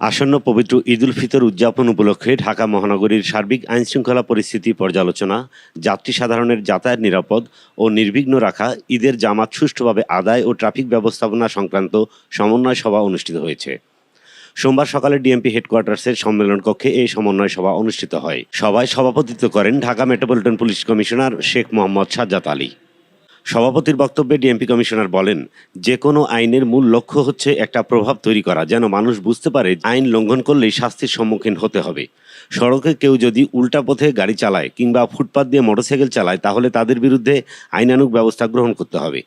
আসন্ন পবিত্র ঈদুল ফিতর উদযাপন উপলক্ষে ঢাকা মহানগরীর সার্বিক আইনশৃঙ্খলা পরিস্থিতি পর্যালোচনা যাত্রী সাধারণের যাতায়াত নিরাপদ ও নির্বিঘ্ন রাখা, ঈদের জামাত সুষ্ঠুভাবে আদায় ও ট্রাফিক ব্যবস্থাপনা সংক্রান্ত সমন্বয় সভা অনুষ্ঠিত হয়েছে। সোমবার সকালে ডিএমপি হেডকোয়ার্টার্সের সম্মেলন কক্ষে এই সমন্বয় সভা অনুষ্ঠিত হয়। সভায় সভাপতিত্ব করেন Dhaka metropolitan police commissioner Sheikh Mohammad Sajjad Ali. সভাপতির বক্তব্যে ডিএমপি কমিশনার বলেন, যে কোনো আইনের মূল লক্ষ্য হচ্ছে একটা প্রভাব তৈরি করা, যেন মানুষ বুঝতে পারে আইন লঙ্ঘন করলেই শাস্তির সম্মুখীন হতে হবে। সড়কে কেউ যদি উল্টা পথে গাড়ি চালায় কিংবা ফুটপাত দিয়ে মোটরসাইকেল চালায়, তাহলে তাদের বিরুদ্ধে আইনানুগ ব্যবস্থা গ্রহণ করতে হবে।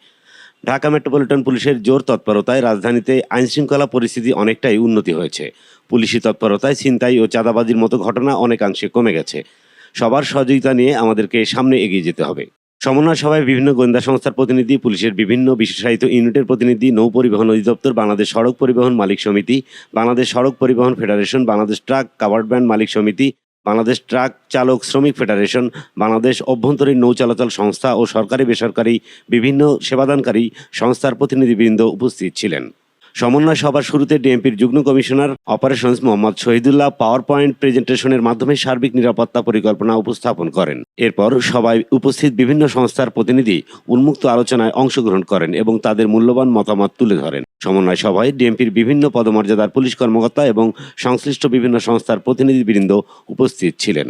ঢাকা মেট্রোপলিটন পুলিশের জোর তৎপরতায় রাজধানীতে আইনশৃঙ্খলা পরিস্থিতি অনেকটাই উন্নতি হয়েছে। পুলিশি তৎপরতায় ছিনতাই ও চাঁদাবাজির মতো ঘটনা অনেকাংশে কমে গেছে। সবার সহযোগিতা নিয়ে আমাদেরকে সামনে এগিয়ে যেতে হবে। সমন্বয় সভায় বিভিন্ন গোয়েন্দা সংস্থার প্রতিনিধি, পুলিশের বিভিন্ন বিশেষায়িত ইউনিটের প্রতিনিধি, নৌ পরিবহন অধিদপ্তর, বাংলাদেশ সড়ক পরিবহন মালিক সমিতি, বাংলাদেশ সড়ক পরিবহন ফেডারেশন, বাংলাদেশ ট্রাক কাভার্ড ব্যান্ড মালিক সমিতি, বাংলাদেশ ট্রাক চালক শ্রমিক ফেডারেশন, বাংলাদেশ অভ্যন্তরীণ নৌ চলাচল সংস্থা ও সরকারি বেসরকারি বিভিন্ন সেবাদানকারী সংস্থার প্রতিনিধিবৃন্দ উপস্থিত ছিলেন। সমন্বয় সভার শুরুতে ডিএমপির যুগ্ম commissioner operations Mohammad Shahidullah power point প্রেজেন্টেশনের মাধ্যমে সার্বিক নিরাপত্তা পরিকল্পনা উপস্থাপন করেন। এরপর সবাই উপস্থিত বিভিন্ন সংস্থার প্রতিনিধি উন্মুক্ত আলোচনায় অংশগ্রহণ করেন এবং তাদের মূল্যবান মতামত তুলে ধরেন। সমন্বয় সভায় ডিএমপির বিভিন্ন পদমর্যাদার পুলিশ কর্মকর্তা এবং সংশ্লিষ্ট বিভিন্ন সংস্থার প্রতিনিধিবৃন্দ উপস্থিত ছিলেন।